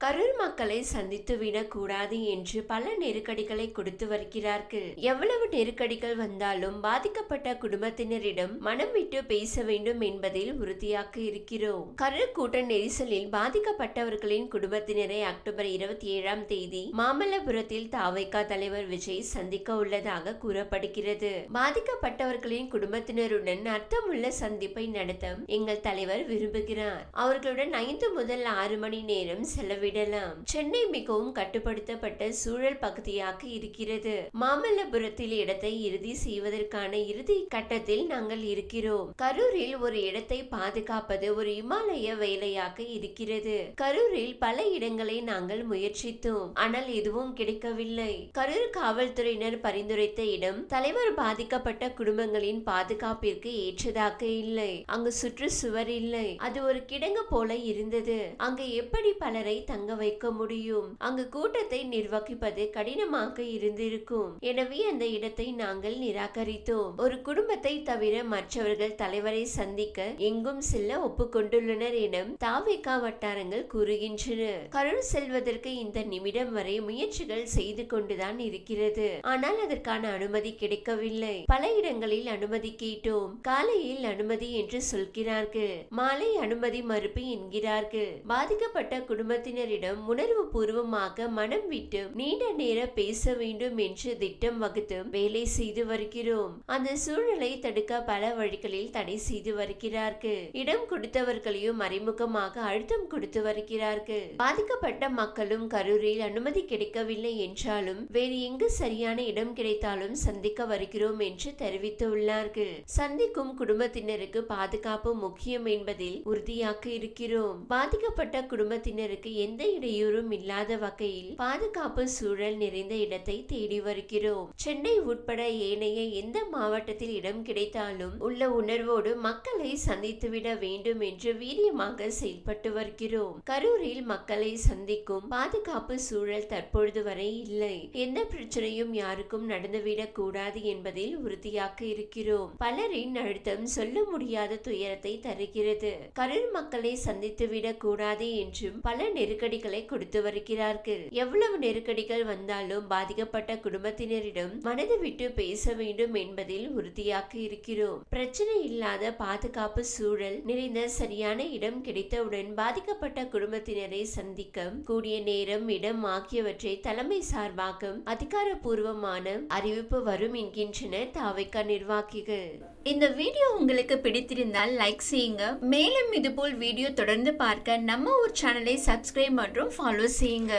கரூர் மக்களை சந்தித்து விடக்கூடாது என்று பல நெருக்கடிகளை கொடுத்து வருகிறார்கள். எவ்வளவு நெருக்கடிகள் வந்தாலும் பாதிக்கப்பட்ட குடும்பத்தினரிடம் மனம் விட்டு பேச வேண்டும் என்பதில் உறுதியாக இருக்கிறோம். கரூர் கூட்ட நெரிசலில் பாதிக்கப்பட்டவர்களின் குடும்பத்தினரை அக்டோபர் இருபத்தி ஏழாம் தேதி மாமல்லபுரத்தில் தாவைக்கா தலைவர் விஜய் சந்திக்க உள்ளதாக கூறப்படுகிறது. பாதிக்கப்பட்டவர்களின் குடும்பத்தினருடன் அர்த்தமுள்ள சந்திப்பை நடத்த எங்கள் தலைவர் விரும்புகிறார். அவர்களுடன் ஐந்து முதல் ஆறு மணி நேரம் விடலாம். சென்னை மிகவும் கட்டுப்படுத்தப்பட்ட சூழல் பகுதியாக இருக்கிறது. மாமல்லபுரத்தில் இடத்தை இறுதி செய்வதற்கான இறுதி கட்டத்தில் நாங்கள் இருக்கிறோம். கரூரில் ஒரு இடத்தை பாதுகாப்பது ஒரு இமாலய வேலையாக இருக்கிறது. கரூரில் பல இடங்களை நாங்கள் முயற்சித்தோம். ஆனால் எதுவும் கிடைக்கவில்லை. கரூர் காவல்துறையினர் பரிந்துரைத்த இடம் தலைவர் பாதிக்கப்பட்ட குடும்பங்களின் பாதுகாப்பிற்கு ஏற்றதாக இல்லை. அங்கு சுற்றுச்சுவர் இல்லை. அது ஒரு கிடங்கு போல இருந்தது. அங்கு எப்படி பலரை தங்க வைக்க முடியும். அங்கு கூட்டத்தை நிர்வகிப்பது கடினமாக இருந்திருக்கும். எனவே அந்த இடத்தை நாங்கள் நிராகரித்தோம். ஒரு குடும்பத்தை தவிர மற்றவர்கள் தலைவரை சந்திக்க எங்கும் செல்ல ஒப்புக்கொண்டுள்ளனர் என தாவேகா வட்டாரங்கள் கூறுகின்றன. கரூர் செல்வதற்கு இந்த நிமிடம் வரை முயற்சிகள் செய்து கொண்டுதான் இருக்கிறது. ஆனால் அதற்கான அனுமதி கிடைக்கவில்லை. பல இடங்களில் அனுமதி கேட்டோம். காலையில் அனுமதி என்று சொல்கிறார்கள். மாலை அனுமதி மறுப்பு என்கிறார்கள். பாதிக்கப்பட்ட குடும்பத்தினர் குடும்பத்தினரிடம் உணர்வு பூர்வமாக மனம் விட்டு நீண்ட நேரம் பேச வேண்டும் என்று திட்டம் வகுத்து வேலை செய்து வருகிறோம். அந்த சூழலை தடுக்க பல வழிகளில் தடை செய்து வருகிறார்கள். இடம் கொடுத்தவர்களையும் மறைமுகமாக அழுத்தம் கொடுத்து வருகிறார்கள். பாதிக்கப்பட்ட மக்களும் கரூரில் அனுமதி கிடைக்கவில்லை என்றாலும் வேறு எங்கு சரியான இடம் கிடைத்தாலும் சந்திக்க வருகிறோம் என்று தெரிவித்துள்ளார்கள். சந்திக்கும் குடும்பத்தினருக்கு பாதுகாப்பு முக்கியம் என்பதில் உறுதியாக இருக்கிறோம். பாதிக்கப்பட்ட குடும்பத்தினருக்கு எந்த இடையூறும் இல்லாத வகையில் பாதுகாப்பு சூழல் நிறைந்த இடத்தை தேடி வருகிறோம். சென்னை உட்பட ஏனைய எந்த மாவட்டத்தில் இடம் கிடைத்தாலும் உள்ள உணர்வோடு மக்களை சந்தித்துவிட வேண்டும் என்று வீரியமாக செயல்பட்டு வருகிறோம். கரூரில் மக்களை சந்திக்கும் பாதுகாப்பு சூழல் தற்பொழுது வரை இல்லை. எந்த பிரச்சனையும் யாருக்கும் நடந்துவிடக் கூடாது என்பதில் உறுதியாக இருக்கிறோம். பலரின் அழுத்தம் சொல்ல முடியாத துயரத்தை தருகிறது. கரூர் மக்களை சந்தித்துவிடக் கூடாது என்றும் பல நெருக்கடிகளை கொடுத்து வருகிறார்கள். எவ்வளவு நெருக்கடிகள் வந்தாலும் பாதிக்கப்பட்ட குடும்பத்தினரிடம் மனது விட்டு பேச வேண்டும் என்பதில் உறுதியாக இருக்கிறோம். பிரச்சனை இல்லாத பாதுகாப்பு சூழல் நிறைந்த சரியான இடம் கிடைத்தவுடன் பாதிக்கப்பட்ட குடும்பத்தினரை சந்திக்க கூடிய நேரம் இடம் ஆகியவற்றை தலைமை சார்பாக அதிகாரப்பூர்வமான அறிவிப்பு வரும் என்கின்றனர் தாவைக்கா நிர்வாகிகள். இந்த வீடியோ உங்களுக்கு பிடித்திருந்தால் லைக் செய்யுங்க. மேலும் இதுபோல் வீடியோ தொடர்ந்து பார்க்க நம்ம ஊர் சேனலை சப்ஸ்கிரைப் மற்றும் ஃபாலோ செய்யுங்க.